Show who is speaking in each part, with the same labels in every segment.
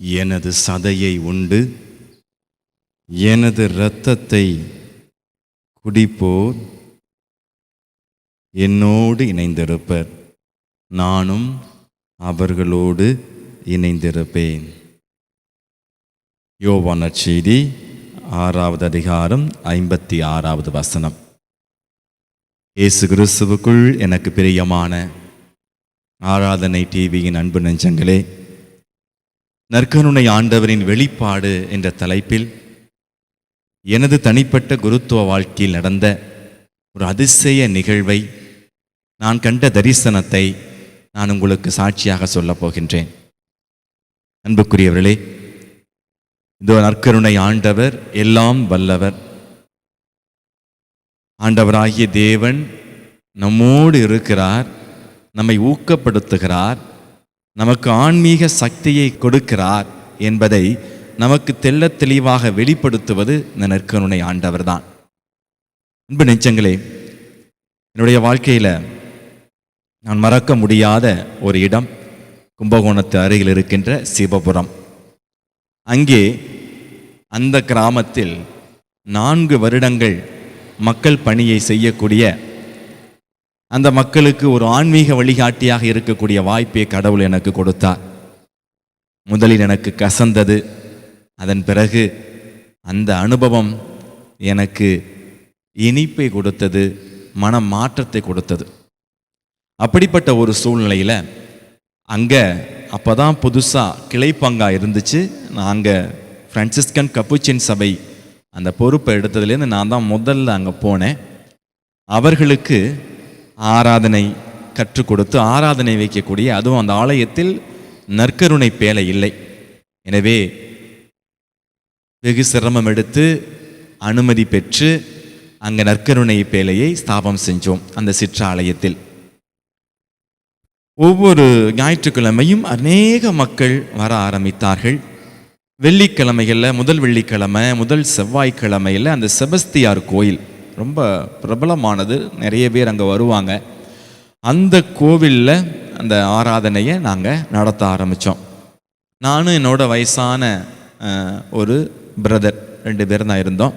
Speaker 1: எனது சதையை உண்டு. எனது இரத்தத்தை குடிப்போர். என்னோடு இணைந்திருப்பர். நானும் அவர்களோடு இணைந்திருப்பேன். யோவான செய்தி ஆறாவது அதிகாரம் ஐம்பத்தி ஆறாவது வசனம். இயேசு கிறிஸ்துவுக்குள் எனக்கு பிரியமான ஆராதனை டிவியின் அன்பு நெஞ்சங்களே நற்கருணை ஆண்டவரின் வெளிப்பாடு என்ற தலைப்பில் எனது தனிப்பட்ட குருத்துவ வாழ்க்கையில் நடந்த ஒரு அதிசய நிகழ்வை நான் கண்ட தரிசனத்தை நான் உங்களுக்கு சாட்சியாக சொல்லப் போகின்றேன். அன்புக்குரியவர்களே இந்த நற்கருணை ஆண்டவர் எல்லாம் வல்லவர். ஆண்டவராகிய தேவன் நம்மோடு இருக்கிறார் நம்மை ஊக்கப்படுத்துகிறார் நமக்கு ஆன்மீக சக்தியை கொடுக்கிறார் என்பதை நமக்கு தெள்ளத் தெளிவாக வெளிப்படுத்துவது இந்த நற்கருணை ஆண்டவர்தான். அன்பு நெஞ்சங்களே என்னுடைய வாழ்க்கையில் நான் மறக்க முடியாத ஒரு இடம் கும்பகோணத்து அருகில் இருக்கின்ற சிவபுரம். அங்கே அந்த கிராமத்தில் நான்கு வருடங்கள் மக்கள் பணியை செய்யக்கூடிய அந்த மக்களுக்கு ஒரு ஆன்மீக வழிகாட்டியாக இருக்கக்கூடிய வாய்ப்பை கடவுள் எனக்கு கொடுத்தார். முதலில் எனக்கு கசந்தது. அதன் பிறகு அந்த அனுபவம் எனக்கு இனிப்பை கொடுத்தது மன மாற்றத்தை கொடுத்தது. அப்படிப்பட்ட ஒரு சூழ்நிலையில் அங்கே அப்போ தான் புதுசாக கிளைப்பங்காக இருந்துச்சு. நான் அங்கே ஃப்ரான்சிஸ்கன் கப்புச்சின் சபை அந்த பொறுப்பை எடுத்ததுலேருந்து நான் தான் முதல்ல அங்கே போனேன். அவர்களுக்கு ஆராதனை கற்றுக் கொடுத்து ஆராதனை வைக்கக்கூடிய அதுவும் அந்த ஆலயத்தில் நற்கருணை பேலை இல்லை. எனவே வெகு சிரமம் எடுத்து அனுமதி பெற்று அங்கே நற்கருணை பேலையை ஸ்தாபம் செஞ்சோம் அந்த சிற்றாலயத்தில். ஒவ்வொரு ஞாயிற்றுக்கிழமையும் அநேக மக்கள் வர ஆரம்பித்தார்கள். வெள்ளிக்கிழமைகளில் முதல் வெள்ளிக்கிழமை முதல் செவ்வாய்க்கிழமையில் அந்த செபஸ்தியார் கோயில். ரொம்ப பிரபலமானது. நிறைய பேர் அங்கே வருவாங்க. அந்த கோவிலில் அந்த ஆராதனையை நாங்கள் நடத்த ஆரம்பித்தோம் நானும் என்னோட வயசான ஒரு பிரதர் ரெண்டு பேர் தான் இருந்தோம்.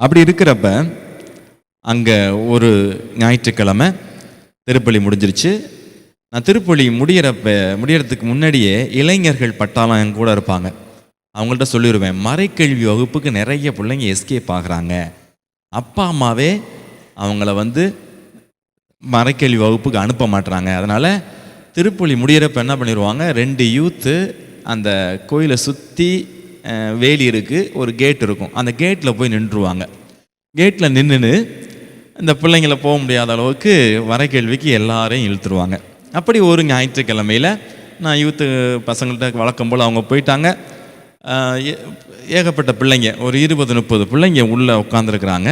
Speaker 1: அப்படி இருக்கிறப்ப அங்கே ஒரு ஞாயிற்றுக்கிழமை திருப்பலி முடிஞ்சிருச்சு. நான் திருப்பலி முடியிறப்ப முடியறதுக்கு முன்னாடியே இளைஞர்கள் பட்டாளம் என் கூட இருப்பாங்க. அவங்கள்ட்ட சொல்லிடுவேன் மறைக்கல்வி வகுப்புக்கு நிறைய பிள்ளைங்க எஸ்கேப் ஆகிறாங்க. அப்பா அம்மாவே அவங்கள வந்து மறைக்கல்வி வகுப்புக்கு அனுப்ப மாட்டுறாங்க அதனால் திருப்பலி முடியிறப்ப என்ன பண்ணிடுவாங்க ரெண்டு யூத்து அந்த கோயிலை சுற்றி வேலி இருக்குது ஒரு கேட் இருக்கும். அந்த கேட்டில் போய் நின்றுருவாங்க கேட்டில் நின்றுன்னு இந்த பிள்ளைங்கள போக முடியாத அளவுக்கு வரைக்கேள்விக்கு எல்லாரையும் இழுத்துருவாங்க. அப்படி ஒரு ஞாயிற்றுக்கிழமையில் நான் யூத்து பசங்கள்கிட்ட வழக்கம் போல் அவங்க போயிட்டாங்க. ஏகப்பட்ட பிள்ளைங்க ஒரு இருபது முப்பது பிள்ளைங்க உள்ளே உட்காந்துருக்குறாங்க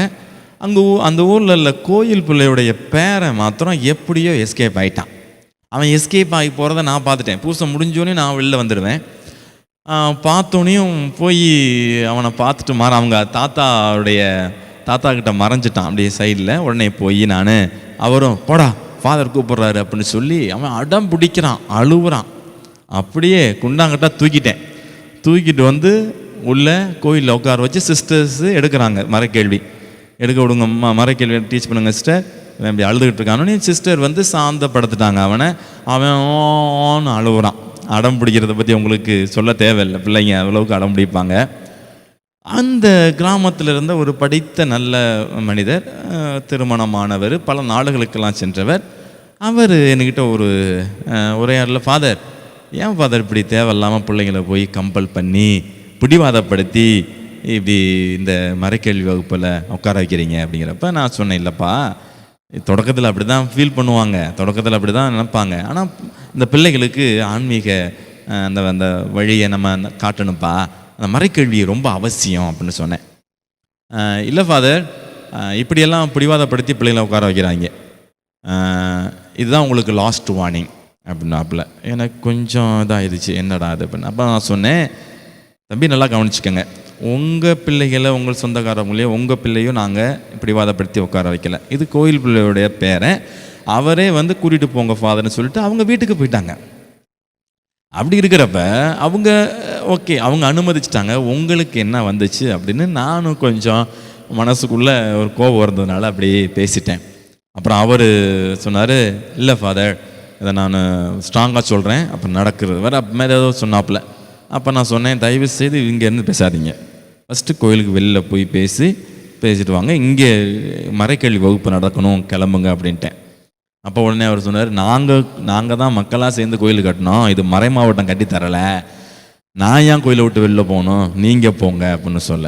Speaker 1: அங்கே அந்த ஊரில் உள்ள கோயில் பிள்ளையுடைய பேரை மாத்திரம் எப்படியோ எஸ்கேப் ஆகிட்டான் அவன் எஸ்கேப் ஆகி போகிறத நான் பார்த்துட்டேன். பூசை முடிஞ்சோடனே நான் வெளில வந்துடுவேன். பார்த்தோன்னையும் பார்த்தோனையும் போய் அவனை பார்த்துட்டு மாற அவங்க தாத்தாவுடைய தாத்தா கிட்ட மறைஞ்சிட்டான். அப்படியே சைடில் உடனே போய் நான் அவரும் போடா ஃபாதர் கூப்பிட்றாரு அப்படின்னு சொல்லி அவன் அடம் பிடிக்கிறான் அழுவுறான். அப்படியே குண்டாங்கிட்ட தூக்கிட்டேன். தூக்கிட்டு வந்து உள்ளே கோயிலில் உட்கார வச்சு சிஸ்டர்ஸ் எடுக்கிறாங்க. மரக்கேள்வி. எடுக்க விடுங்க அம்மா மரக்கேள்வி டீச் பண்ணுங்க சிஸ்டர் இவன் இப்படி அழுதுகிட்டு இருக்கானு. சிஸ்டர் வந்து சாந்தப்படுத்திட்டாங்க அவனை. அவன் ஓன்னு அழுவுறான். அடம் பிடிக்கிறத பற்றி உங்களுக்கு சொல்ல தேவையில்லை. பிள்ளைங்க அவ்வளவுக்கு அடம் பிடிப்பாங்க. அந்த கிராமத்தில் இருந்த ஒரு படித்த நல்ல மனிதர் திருமணமானவர் பல நாடுகளுக்கெல்லாம் சென்றவர். அவர் என்கிட்ட ஒரு உரையாடல. ஃபாதர் ஏன் ஃபாதர் இப்படி தேவையில்லாமல் பிள்ளைங்களை போய் கம்பல் பண்ணி பிடிவாதப்படுத்தி இப்படி இந்த மறைக்கேள்வி வகுப்பில் உட்கார வைக்கிறீங்க அப்படிங்கிறப்ப நான் சொன்னேன் இல்லைப்பா தொடக்கத்தில் அப்படி தான் ஃபீல் பண்ணுவாங்க. தொடக்கத்தில் அப்படி தான் நினைப்பாங்க. ஆனால் இந்த பிள்ளைகளுக்கு ஆன்மீக அந்த அந்த வழியை நம்ம அந்த காட்டணும்ப்பா. அந்த மறைக்கல்வி ரொம்ப அவசியம் அப்படின்னு சொன்னேன். இல்லை ஃபாதர் இப்படியெல்லாம் பிடிவாதப்படுத்தி பிள்ளைங்களை உட்கார வைக்கிறாங்க. இதுதான் உங்களுக்கு லாஸ்ட் வார்னிங் அப்படின்னாப்புல எனக்கு கொஞ்சம் இதாகிடுச்சு என்னடா அது அப்படின்னு அப்போ நான் சொன்னேன் தம்பி நல்லா கவனிச்சுக்கோங்க. உங்கள் பிள்ளைகளை உங்கள் சொந்தக்காரவங்களையோ உங்கள் பிள்ளையும் நாங்கள் இப்படி வாதப்படுத்தி உட்கார வைக்கல. இது கோயில் பிள்ளையுடைய பேரை அவரே வந்து கூட்டிகிட்டு போங்க ஃபாதர்னு சொல்லிட்டு அவங்க வீட்டுக்கு போயிட்டாங்க. அப்படி இருக்கிறப்ப அவங்க ஓகே அவங்க அனுமதிச்சிட்டாங்க. உங்களுக்கு என்ன வந்துச்சு? அப்படின்னு நானும் கொஞ்சம் மனசுக்குள்ள ஒரு கோபம் இருந்ததுனால அப்படியே பேசிட்டேன். அப்புறம் அவர் சொன்னார் இல்லை ஃபாதர். இதை நான் ஸ்ட்ராங்காக சொல்கிறேன் அப்போ நடக்கிறது. வேறு அப்போ மேலே ஏதோ சொன்னாப்புல. அப்போ நான் சொன்னேன் தயவு செய்து இங்கேருந்து பேசாதீங்க. ஃபஸ்ட்டு கோயிலுக்கு வெளில போய் பேசி பேசிட்டு வாங்க. இங்கே மறைக்கல்வி வகுப்பு நடக்கணும் கிளம்புங்க அப்படின்ட்டேன். அப்போ உடனே அவர் சொன்னார் நாங்கள் நாங்கள் தான் மக்களாக சேர்ந்து கோயில் கட்டினோம். இது மறை மாவட்டம் கட்டி தரலை. நான் ஏன் கோயிலை விட்டு வெளில போகணும்? நீங்கள் போங்க அப்படின்னு சொல்ல.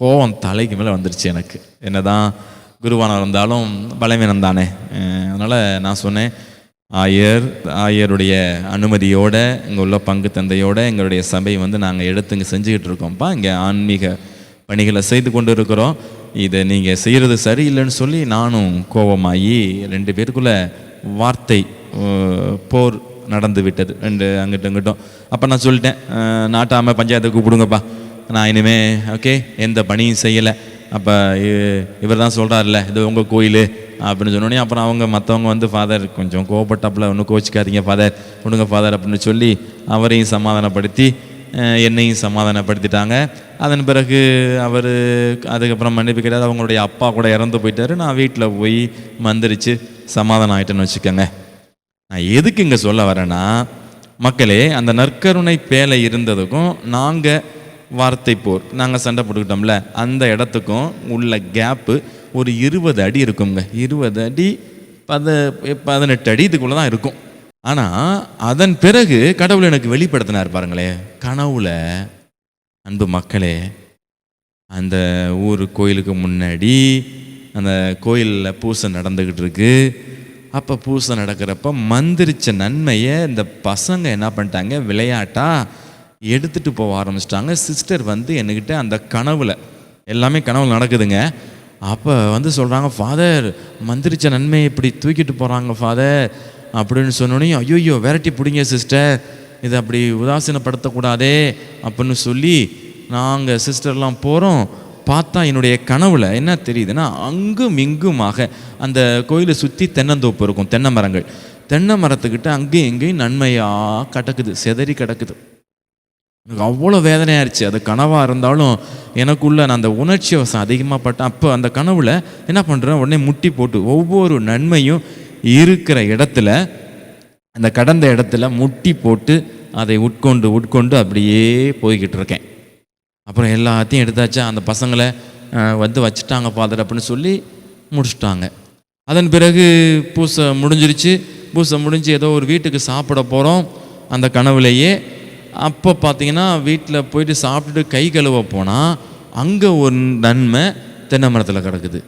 Speaker 1: கோவம் தலைக்கு மேலே வந்துருச்சு எனக்கு. என்னதான் குருவானம் இருந்தாலும் பலவீனம் தானே அதனால் நான் சொன்னேன் ஆயர் ஆயருடைய அனுமதியோட இங்கே உள்ள பங்கு தந்தையோட எங்களுடைய சபை வந்து நாங்கள் எடுத்து இங்கே செஞ்சுக்கிட்டு இருக்கோம்ப்பா. இங்கே ஆன்மீக பணிகளை செய்து கொண்டு இருக்கிறோம் இதை நீங்கள் செய்கிறது சரியில்லைன்னு சொல்லி நானும் கோபமாகி ரெண்டு பேருக்குள்ளே வார்த்தை போர் நடந்து விட்டது. ரெண்டு அங்கிட்டும் இங்கிட்டும். அப்போ நான் சொல்லிட்டேன் நாட்டாமல் பஞ்சாயத்தை கூப்பிடுங்கப்பா. நான் இனிமே ஓகே எந்த பணியும் செய்யலை. அப்போ இவர் தான் சொல்கிறாருல்ல இது உங்கள் கோயில் அப்படின்னு சொன்னோடனே அப்புறம் அவங்க மற்றவங்க வந்து ஃபாதர் கொஞ்சம் கோவப்பட்டாப்புல ஒன்றும் கோச்சிக்காதீங்க ஃபாதர் கொடுங்க ஃபாதர் அப்படின்னு சொல்லி அவரையும் சமாதானப்படுத்தி என்னையும் சமாதானப்படுத்திட்டாங்க. அதன் பிறகு அவர் அதுக்கப்புறம் மன்னிப்பு கிடையாது அவங்களுடைய அப்பா கூட இறந்து போயிட்டாரு நான் வீட்டில் போய் மந்திரிச்சு சமாதானம் ஆயிட்டேன்னு வச்சுக்கோங்க. நான் எதுக்கு இங்கே சொல்ல வரேன்னா மக்களே அந்த நற்கருணை பேலை இருந்ததுக்கும் நாங்கள் வார்த்தை போர் நாங்கள் சண்டை போட்டுக்கிட்டோம்ல அந்த இடத்துக்கும் உள்ள கேப்பு ஒரு இருபது அடி இருக்குங்க இருபது அடி பத பதினெட்டு அடி இதுக்குள்ளே தான் இருக்கும். ஆனால் அதன் பிறகு கடவுள் எனக்கு வெளிப்படுத்தினார் பாருங்களே கனவுல அன்பு மக்களே அந்த ஊர் கோயிலுக்கு முன்னாடி அந்த கோயிலில் பூசை நடந்துக்கிட்டு இருக்கு. அப்போ பூசை நடக்கிறப்ப மந்திரிச்ச நன்மையை இந்த பசங்க என்ன பண்ணிட்டாங்க விளையாட்டா எடுத்துட்டு போக ஆரம்பிச்சிட்டாங்க. சிஸ்டர் வந்து என்கிட்ட அந்த கனவுல எல்லாமே கனவு நடக்குதுங்க. அப்போ வந்து சொல்கிறாங்க ஃபாதர் மந்திரிச்ச நன்மையை இப்படி தூக்கிட்டு போகிறாங்க ஃபாதர் அப்படின்னு சொன்னோன்னே ஐயோ விரட்டி பிடிங்க சிஸ்டர் இதை அப்படி உதாசீனப்படுத்தக்கூடாதே அப்படின்னு சொல்லி நாங்கள் சிஸ்டர்லாம் போகிறோம் பார்த்தா என்னுடைய கனவுல என்ன தெரியுதுன்னா அங்கும் இங்குமாக அந்த கோயிலை சுற்றி தென்னந்தோப்பு இருக்கும் தென்னை மரங்கள். தென்னை மரத்துக்கிட்ட அங்கேயும் இங்கேயும் நன்மையாக கிடக்குது செதறி கிடக்குது. எனக்கு அவ்வளோ வேதனையாயிருச்சு. அது கனவாக இருந்தாலும் எனக்குள்ள நான் அந்த உணர்ச்சி வசம் அதிகமாக பட்டேன் அப்போ அந்த கனவில் என்ன பண்ணுறேன் உடனே முட்டி போட்டு ஒவ்வொரு நன்மையும் இருக்கிற இடத்துல அந்த கடந்த இடத்துல முட்டி போட்டு அதை உட்கொண்டு உட்கொண்டு அப்படியே போய்கிட்டு இருக்கேன். அப்புறம் எல்லாத்தையும் எடுத்தாச்சா அந்த பசங்களை வந்து வச்சுட்டாங்க ஃபாதர் அப்படின்னு சொல்லி முடிச்சுட்டாங்க. அதன் பிறகு பூசை முடிஞ்சிருச்சு. பூசை முடிஞ்சு ஏதோ ஒரு வீட்டுக்கு சாப்பிட போகிறோம் அந்த கனவுலேயே அப்போ பார்த்தீங்கன்னா வீட்டில் போயிட்டு சாப்பிட்டுட்டு கை கழுவ போனால் அங்கே ஒரு நன்மை தென்னை மரத்தில் கிடக்குது.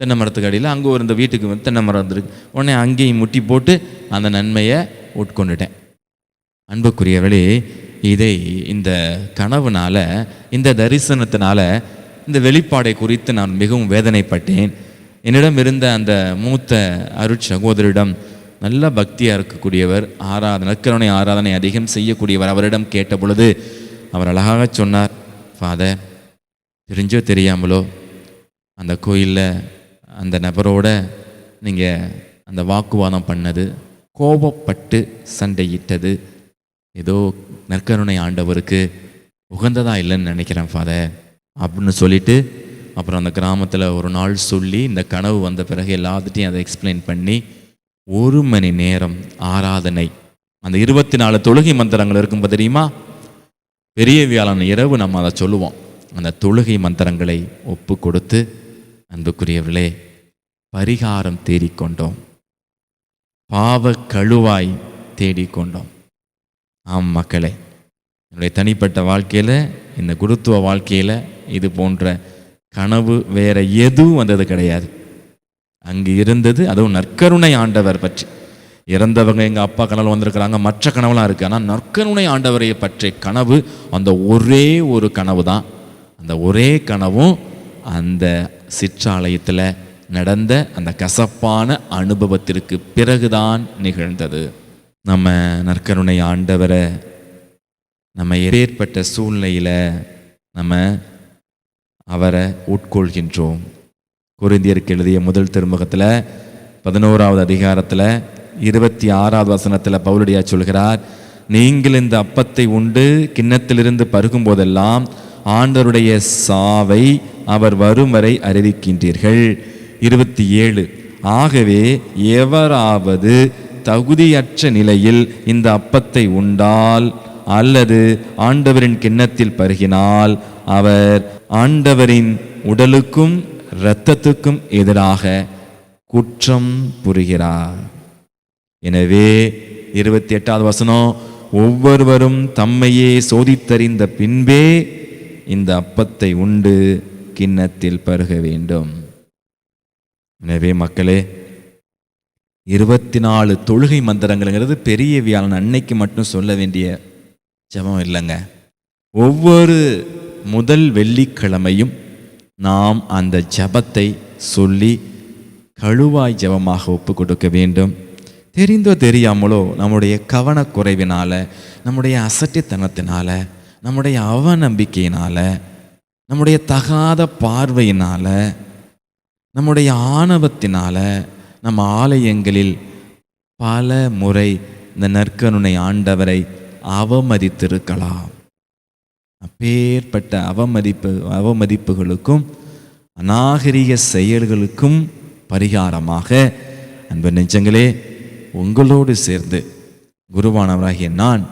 Speaker 1: தென்னை மரத்துக்கு அடியில் அங்கே ஒரு இந்த வீட்டுக்கு வந்து தென்னை மரம் இருந்திருக்கு உடனே அங்கேயும் முட்டி போட்டு அந்த நன்மையை உட்கொண்டுட்டேன். அன்புக்குரியவளே இதை இந்த கனவுனால் இந்த தரிசனத்தினால இந்த வெளிப்பாடை குறித்து நான் மிகவும் வேதனைப்பட்டேன். என்னிடம் இருந்த அந்த மூத்த அருட் சகோதரிடம் நல்ல பக்தியாக இருக்கக்கூடியவர் ஆராதனை நற்கருணை ஆராதனை அதிகம் செய்யக்கூடியவர் அவரிடம் கேட்ட பொழுது அவர் அழகாக சொன்னார் ஃபாதர் தெரிஞ்சோ தெரியாமலோ அந்த கோயிலில் அந்த நபரோட நீங்கள் அந்த வாக்குவாதம் பண்ணது கோபப்பட்டு சண்டையிட்டது ஏதோ நற்கருணை ஆண்டவருக்கு உகந்ததா இல்லைன்னு நினைக்கிறேன் ஃபாதர் அப்படின்னு சொல்லிட்டு அப்புறம் அந்த கிராமத்தில் ஒரு நாள் சொல்லி இந்த கனவு வந்த பிறகு எல்லாத்துட்டையும் அதை எக்ஸ்பிளைன் பண்ணி ஒரு மணி நேரம் ஆராதனை. அந்த இருபத்தி நாலு தொழுகை மந்திரங்கள் இருக்கும் தெரியுமா? பெரிய வியாழன் இரவு நம்ம அதை சொல்லுவோம். அந்த தொழுகை மந்திரங்களை ஒப்பு கொடுத்து அன்புக்குரியவர்களே பரிகாரம் தேடிக்கொண்டோம் பாவ கழுவாய் தேடிக்கொண்டோம் ஆம் மக்களே என்னுடைய தனிப்பட்ட வாழ்க்கையில் இந்த குருத்துவ வாழ்க்கையில் இது போன்ற கனவு வேற எதுவும் வந்தது கிடையாது. அங்கு இருந்தது. அதுவும் நற்கருணை ஆண்டவர் பற்றி. இறந்தவங்க எங்கள் அப்பா கனவு வந்திருக்கிறாங்க. மற்ற கனவுலாம் இருக்குது ஆனால் நற்கருணை ஆண்டவரை பற்றிய கனவு அந்த ஒரே ஒரு கனவு தான் அந்த ஒரே கனவும் அந்த சிற்றாலயத்தில் நடந்த அந்த கசப்பான அனுபவத்திற்கு பிறகுதான் நிகழ்ந்தது. நம்ம நற்கருணை ஆண்டவரை நம்ம ஏற்பட்ட சூழ்நிலையில் நம்ம அவரை உட்கொள்கின்றோம். குறிந்தியருக்கு எழுதிய முதல் திருமுகத்தில் பதினோராவது அதிகாரத்தில் இருபத்தி ஆறாவது வசனத்தில் பவுலடியா சொல்கிறார் நீங்கள் இந்த அப்பத்தை உண்டு கிண்ணத்திலிருந்து பருகும் போதெல்லாம் ஆண்டவருடைய சாவை அவர் வரும் வரை அறிவிக்கின்றீர்கள். இருபத்தி ஏழு ஆகவே எவராவது தகுதியற்ற நிலையில் இந்த அப்பத்தை உண்டால் அல்லது ஆண்டவரின் கிண்ணத்தில் பருகினால் அவர் ஆண்டவரின் உடலுக்கும் இரத்தத்துக்கும் எதிராக குற்றம் புரிகிறார். எனவே இருபத்தி எட்டாவது வசனம் ஒவ்வொருவரும் தம்மையே சோதித்தறிந்த பின்பே இந்த அப்பத்தை உண்டு கிண்ணத்தில் பருக வேண்டும். எனவே மக்களே இருபத்தி நாலு தொழுகை மந்திரங்கள்ங்கிறது பெரிய வியாழன் அன்னைக்கு மட்டும் சொல்ல வேண்டிய ஜபம் இல்லைங்க. ஒவ்வொரு முதல் வெள்ளிக்கிழமையும் நாம் அந்த ஜெபத்தை சொல்லி கழுவாய் ஜெபமாக ஒப்பு கொடுக்க வேண்டும். தெரிந்தோ தெரியாமலோ நம்முடைய கவனக்குறைவினால நம்முடைய அசட்டித்தனத்தினால நம்முடைய அவநம்பிக்கையினால நம்முடைய தகாத பார்வையினால நம்முடைய ஆணவத்தினால நம்ம ஆலயங்களில் பல முறை இந்த நற்கருணை ஆண்டவரை அவமதித்திருக்கலாம். அப்பேற்பட்ட அவமதிப்பு அவமதிப்புகளுக்கும் அநாகரிக செயல்களுக்கும் பரிகாரமாக. அன்பு நெஞ்சங்களே உங்களோடு சேர்ந்து குருவானவராகிய நான்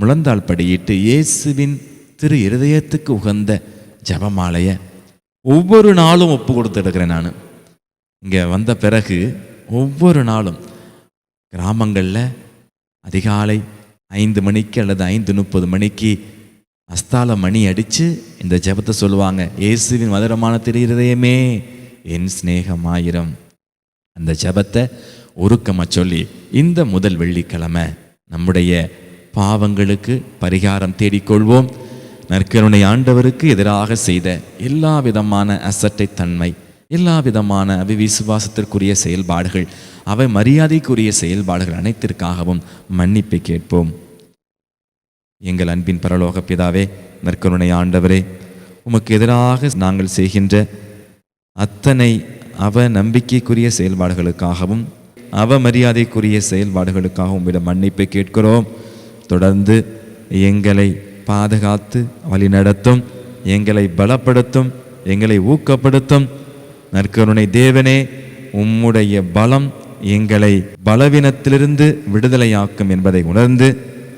Speaker 1: முழந்தாள் படியிட்டு இயேசுவின் திரு இருதயத்துக்கு உகந்த ஜபமாலையை ஒவ்வொரு நாளும் ஒப்பு கொடுத்துருக்கிறேன் நான். இங்கே வந்த பிறகு ஒவ்வொரு நாளும் கிராமங்களில் அதிகாலை ஐந்து மணிக்கு அல்லது ஐந்து முப்பது மணிக்கு அஸ்தால மணி அடித்து இந்த ஜெபத்தை சொல்லுவாங்க. இயேசுவின் மதுரமான திரு என் சிநேகமாயிரம். அந்த ஜெபத்தை உருக்கமாக சொல்லி இந்த முதல் வெள்ளிக்கிழமை நம்முடைய பாவங்களுக்கு பரிகாரம் தேடிக்கொள்வோம். நற்கருணை ஆண்டவருக்கு எதிராக செய்த எல்லா விதமான அசட்டை தன்மை எல்லா விதமான அவிவிசுவாசத்திற்குரிய செயல்பாடுகள் அவை மரியாதைக்குரிய செயல்பாடுகள் அனைத்திற்காகவும் மன்னிப்பை கேட்போம். எங்கள் அன்பின் பரலோக பிதாவே நற்கருணை ஆண்டவரே உமக்கு எதிராக நாங்கள் செய்கின்ற அத்தனை அவ நம்பிக்கைக்குரிய செயல்பாடுகளுக்காகவும் அவமரியாதைக்குரிய செயல்பாடுகளுக்காகவும் உம்மிடம் மன்னிப்பை கேட்கிறோம். தொடர்ந்து எங்களை பாதுகாத்து வழிநடத்தும் எங்களை பலப்படுத்தும் எங்களை ஊக்கப்படுத்தும். நற்கருணை தேவனே உம்முடைய பலம் எங்களை பலவீனத்திலிருந்து விடுதலையாக்கும் என்பதை உணர்ந்து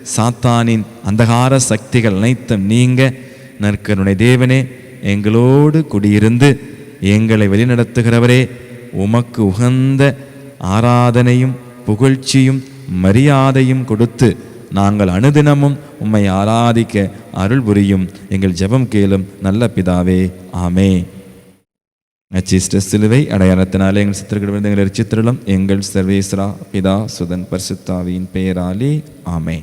Speaker 1: சாத்தானின் அந்தகார சக்திகள் அனைத்தும் நீங்க நற்கருணை தேவனே எங்களோடு குடியிருந்து எங்களை வழிநடத்துகிறவரே உமக்கு உகந்த ஆராதனையும் புகழ்ச்சியும் மரியாதையும் கொடுத்து நாங்கள் அனுதினமும் உம்மை ஆராதிக்க அருள் புரியும். எங்கள் ஜெபம் கேளும் நல்ல பிதாவே ஆமே அச்சிஷ்ட சிலுவை அடையாளத்தினாலே எங்கள் சித்திரக்கிடமிருந்து எங்கள் ரச்சித்திரளும் எங்கள் சர்வேஸ்ரா பிதா சுதன் பரிசுத்தாவியின் பெயராலே ஆமே